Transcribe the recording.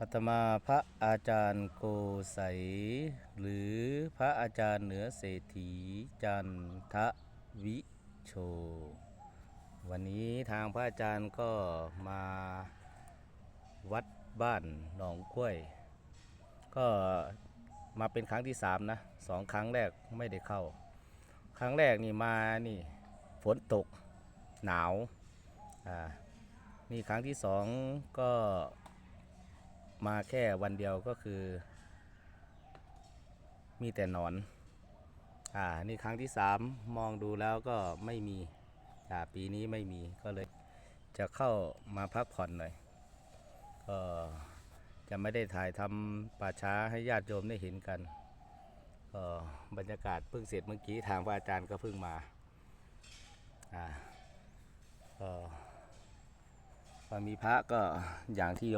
อาตมาพระอาจารย์โกไสยหรือพระอาจารย์เหนือเศรษฐีจันทวิโช วันนี้ทางพระอาจารย์ก็มาวัดบ้านหนองกล้วย ก็มาเป็นครั้งที่สามนะสองครั้งแรกไม่ได้เข้า ครั้งแรกนี่มานี่ฝนตกหนาวอ่านี่ครั้งที่สองก็ มาแค่วันเดียวก็คือ มีแต่หนอน อ่า นี่ครั้งที่สามมองดูแล้วก็ไม่มี อ่า ปีนี้ไม่มีก็เลยจะเข้ามาพักผ่อนหน่อย ก็จะไม่ได้ถ่ายทำป่าช้าให้ญาติโยมได้เห็นกัน ก็บรรยากาศเพิ่งเสร็จเมื่อกี้ทางพระอาจารย์ก็เพิ่งมา อ่าก็ก็มีพระก็อย่างที่โยม